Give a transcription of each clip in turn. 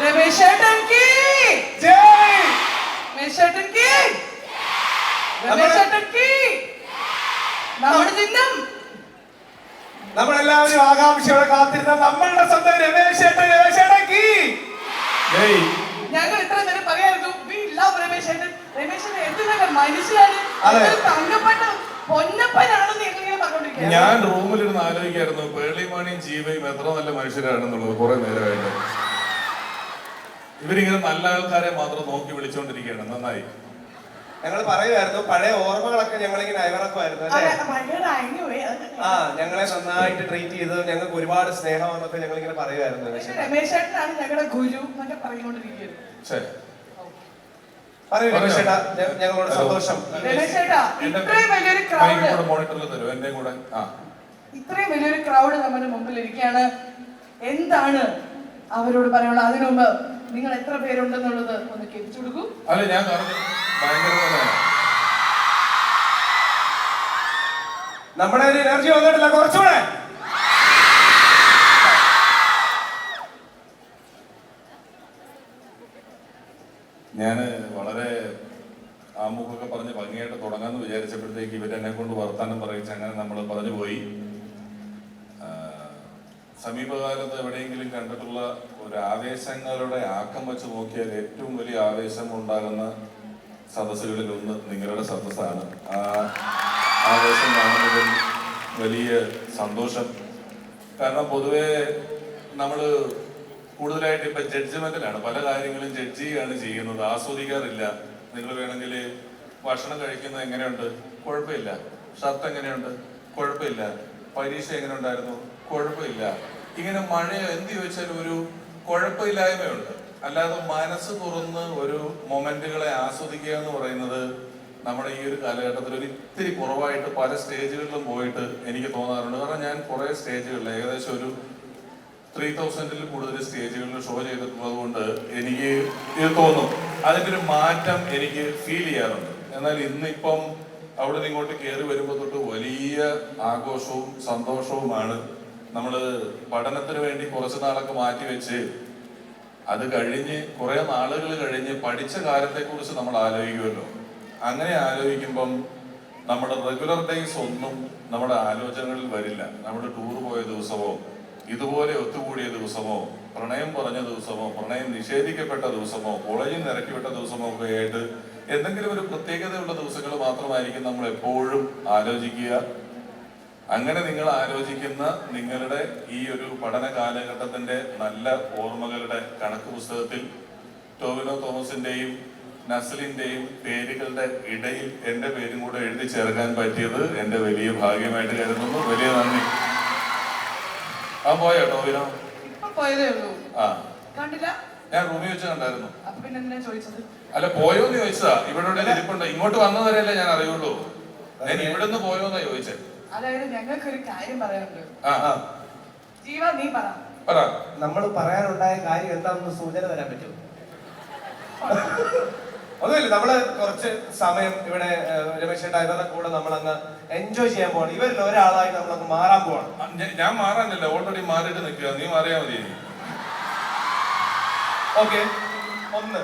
Key ജയ് key key നമ്മുടെ ചിഹ്നം. നമ്മളെല്ലാവരും ആകാംക്ഷയോടെ കാത്തിരുന്ന നമ്മളുടെ സ്വന്തം രമേശ് ഏട്ടൻ രമേശ് കീ. ജയ് ഞങ്ങൾ ഇത്ര നേരം പറയായിരുന്നു വി ലവ് രമേശ് ഏട്ടൻ രമേശ് നല്ല മനുഷ്യനാണ്? അതെ. എന്തൊരു തങ്കപ്പെട്ട പൊന്നപ്പനാണെന്ന് ഞങ്ങൾ ഞാൻ റൂമിലിരുന്ന് ആലോചിക്കായിരുന്നു പേളിമാണിയും ജീവയും എത്ര നല്ല മനുഷ്യരാണെന്നുള്ളത് കുറെ നേരമായിട്ട്. ഇവരിങ്ങനെ നല്ല ആൾക്കാരെ മാത്രം നോക്കി വിളിച്ചോണ്ടിരിക്കുകയാണ്. നന്നായി. ഞങ്ങൾ പറയുമായിരുന്നു പഴയ ഓർമ്മകളൊക്കെ ഞങ്ങളിങ്ങനെ അയവിറക്കുമായിരുന്നു അതെ, അല്ലേ ഭയങ്കര anyway, ആ ഞങ്ങളെ നന്നായിട്ട് ട്രീറ്റ് ചെയ്ത് ഞങ്ങൾക്ക് ഒരുപാട് സ്നേഹമെന്നൊക്കെ ഞങ്ങൾ ഇങ്ങനെ പറയുമായിരുന്നു രമേശ്. ഞങ്ങളുടെ ഗുരു എന്നൊക്കെ പറയൂ രമേശ് ഞങ്ങളോട് സന്തോഷം. രമേശ് ഇത്രയും വലിയൊരു ക്രൗഡ് മോണിറ്ററിൽ തരും എന്റെ കൂടെ. ആ. ഇത്രയും വലിയൊരു ക്രൗഡ് നമ്മുടെ മുമ്പിൽ ഇരിക്കുകയാണ്. എന്താണ് അവരോട് പറയാനുള്ളത്? അതിനു മുമ്പ് നിങ്ങൾ എത്ര പേരുണ്ടെന്നുള്ളത് ഒന്ന് കെട്ടിച്ചു കൊടുക്കൂ. അല്ല ഞാൻ നമ്മുടെ ഒരു എനർജി വന്നിട്ടില്ല കുറച്ചുകൂടെ. ഞാൻ വളരെ ആമുഖമൊക്കെ പറഞ്ഞ് ഭംഗിയായിട്ട് തുടങ്ങാമെന്ന് വിചാരിച്ചപ്പോഴത്തേക്ക് ഇവരെന്നെ കൊണ്ട് വർത്താനം പറയിച്ച് അങ്ങനെ നമ്മൾ പറഞ്ഞു പോയി. സമീപകാലത്ത് എവിടെയെങ്കിലും കണ്ടിട്ടുള്ള ഒരു ആവേശങ്ങളുടെ ആക്കം വെച്ച് നോക്കിയാൽ ഏറ്റവും വലിയ ആവേശം ഉണ്ടാകുന്ന സദസ്സുകളിൽ ഒന്ന് നിങ്ങളുടെ സദസ്സാണ്. ആ ആവേശം കാണുന്നതിൽ വലിയ സന്തോഷം. കാരണം പൊതുവെ നമ്മൾ കൂടുതലായിട്ട് ഇപ്പൊ ജഡ്ജ്മെന്റിലാണ് പല കാര്യങ്ങളും ജഡ്ജ് ചെയ്യാണ് ചെയ്യുന്നത്. ആസ്വദിക്കാറില്ല. നിങ്ങൾ വേണമെങ്കിൽ ഭക്ഷണം കഴിക്കുന്നത് എങ്ങനെയുണ്ട്? കുഴപ്പമില്ല. ഷർട്ട് എങ്ങനെയുണ്ട്? കുഴപ്പമില്ല. പരീക്ഷ എങ്ങനെ ഉണ്ടായിരുന്നു കുഴപ്പമില്ല. ഇങ്ങനെ മഴയോ എന്ത് ചോദിച്ചാലും ഒരു കുഴപ്പമില്ലായ്മയുണ്ട്. അല്ലാതെ മനസ്സ് തുറന്ന് ഒരു മൊമെന്റുകളെ ആസ്വദിക്കുക എന്ന് പറയുന്നത് നമ്മുടെ ഈ ഒരു കാലഘട്ടത്തിൽ ഒരു ഇത്തിരി കുറവായിട്ട് പല സ്റ്റേജുകളിലും പോയിട്ട് എനിക്ക് തോന്നാറുണ്ട്. കാരണം ഞാൻ കുറെ സ്റ്റേജുകളിൽ ഏകദേശം ഒരു ത്രീ തൗസൻഡിൽ കൂടുതൽ സ്റ്റേജുകളിൽ ഷോ ചെയ്തിട്ടുള്ളത് കൊണ്ട് എനിക്ക് ഇത് തോന്നും. അതിന്റെ ഒരു മാറ്റം എനിക്ക് ഫീൽ ചെയ്യാറുണ്ട്. എന്നാൽ ഇന്നിപ്പം അവിടെ നിന്ന് ഇങ്ങോട്ട് കയറി വരുമ്പോൾ തൊട്ട് വലിയ ആഘോഷവും സന്തോഷവുമാണ് നമ്മൾ പഠനത്തിന് വേണ്ടി കുറച്ച് നാളൊക്കെ മാറ്റി വെച്ച് അത് കഴിഞ്ഞ് കുറെ നാളുകൾ കഴിഞ്ഞ് പഠിച്ച കാലത്തെ കുറിച്ച് നമ്മൾ ആലോചിക്കുമല്ലോ. അങ്ങനെ ആലോചിക്കുമ്പം നമ്മുടെ റെഗുലർ ഡേയ്സ് ഒന്നും നമ്മുടെ ആലോചനകളിൽ വരില്ല. നമ്മുടെ ടൂർ പോയ ദിവസമോ ഇതുപോലെ ഒത്തുകൂടിയ ദിവസമോ പ്രണയം പറഞ്ഞ ദിവസമോ പ്രണയം നിഷേധിക്കപ്പെട്ട ദിവസമോ കോളേജിൽ ഇറക്കി ദിവസമോ ഒക്കെ ആയിട്ട് എന്തെങ്കിലും ഒരു പ്രത്യേകതയുള്ള ദിവസങ്ങൾ മാത്രമായിരിക്കും നമ്മൾ എപ്പോഴും ആലോചിക്കുക. അങ്ങനെ നിങ്ങൾ ആലോചിക്കുന്ന നിങ്ങളുടെ ഈ ഒരു പഠന കാലഘട്ടത്തിന്റെ നല്ല ഓർമ്മകളുടെ കണക്ക് പുസ്തകത്തിൽ ടോവിനോ തോമസിന്റെയും നസലിന്റെയും പേരുകളുടെ ഇടയിൽ എന്റെ പേരും കൂടെ എഴുതി ചേർക്കാൻ പറ്റിയത് എന്റെ വലിയ ഭാഗ്യമായിട്ട് കരുതുന്നു. വലിയ നന്ദി. ആ പോയോ ടോവിനോ? ആ. ഞാൻ റൂമിൽ വെച്ച് കണ്ടായിരുന്നു. അല്ല പോയോന്ന് ചോദിച്ചതാ. ഇവിടെ ഇരിപ്പുണ്ടോ ഇരിപ്പുണ്ട്. ഇങ്ങോട്ട് വന്നവരെയല്ലേ ഞാൻ അറിയുള്ളൂ. ഞാൻ ഇവിടുന്ന് പോയോന്നാ ചോദിച്ചത് അതായത് ഞങ്ങൾക്കൊരു കാര്യം പറയാനുണ്ട്. ജീവ നീ പറ. നമ്മൾ പറയാനുണ്ടായ കാര്യം എന്താണെന്ന് സൂചന തരാൻ പറ്റുമോ? ഒന്നുമില്ല നമ്മൾ കുറച്ച് സമയം ഇവിടെ രമേശ് കൂടെ നമ്മൾ അങ്ങ് എൻജോയ് ചെയ്യാൻ പോകണം ഇവരിൽ ഒരാളായി നമ്മൾ അങ്ങ് മാറാൻ പോകണം ഞാൻ മാറാനില്ല ഓൾറെഡി മാറിയിട്ട് നിൽക്കുക. നീ മാറിയാ മതി. ഓക്കെ. ഒന്ന്.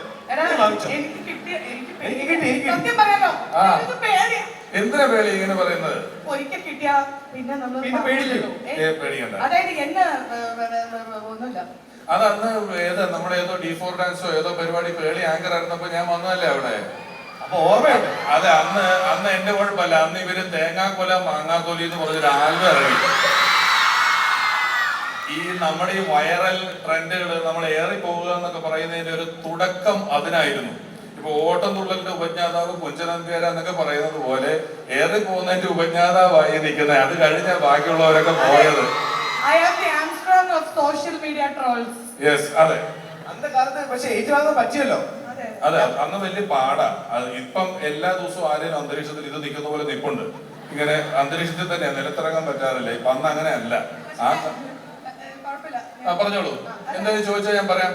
എനിക്ക് കിട്ടിയ എനിക്ക് എനിക്ക് കിട്ടി, എനിക്ക് കിട്ടി. എന്തിനാ പേടി ഇങ്ങനെ പറയുന്നത്? ഒരിക്കൽ കിട്ടിയ പിന്നെ നമ്മൾ പിന്നെ പേടില്ലല്ലോ. ഏ, പേടിക്കണ്ട. അതായത് എന്നെ ഒന്നുമില്ല. അത് അന്ന് ഏത് നമ്മുടെ ഏതോ ഡി ഫോർ ഡാൻസോ ഏതോ പരിപാടി പേളി ആങ്കർ ആയിരുന്നപ്പോ ഞാൻ വന്നതല്ലേ അവിടെ? അപ്പൊ ഓർമ്മയുണ്ട്. അതെ അന്ന് അന്ന് എന്റെ കുഴപ്പമല്ല. അന്ന് ഇവർ തേങ്ങാക്കൊല മാങ്ങാക്കൊലി എന്ന് പറഞ്ഞൊരു ആൽബം ഇറങ്ങി. ഈ നമ്മുടെ ഈ വൈറൽ ട്രെൻഡുകൾ നമ്മൾ ഏറി പോകുക എന്നൊക്കെ പറയുന്നതിന്റെ ഒരു തുടക്കം അതിനായിരുന്നു. ഇപ്പൊ ഓട്ടംതുള്ളലിന്റെ ഉപജ്ഞാതാവ് കുഞ്ചനന്തിയാര എന്നൊക്കെ പറയുന്നത് പോലെ ഏറി പോകുന്നതിന്റെ ഉപജ്ഞാതാവായി നിൽക്കുന്നത്? അത് കഴിഞ്ഞ ബാക്കിയുള്ളവരൊക്കെ പോയത്. സോഷ്യൽ മീഡിയ ട്രോൾസ് യെസ് അതെ. അന്നത്തെ കാലത്ത് പക്ഷെ ഏറ്റുവാങ്ങാൻ പറ്റിയല്ലോ. അതെ. അന്ന് വലിയ പാടാ. ഇപ്പം എല്ലാ ദിവസവും ആരെയും അന്തരീക്ഷത്തിൽ ഇത് നിൽക്കുന്ന പോലെ നിപ്പുണ്ട് ഇങ്ങനെ അന്തരീക്ഷത്തിൽ തന്നെ നിലത്തിറങ്ങാൻ പറ്റാറില്ല. ഇപ്പൊ അന്ന് അങ്ങനെയല്ല. ആ പറഞ്ഞോളൂ. എന്തായാലും ചോദിച്ചാൽ ഞാൻ പറയാം.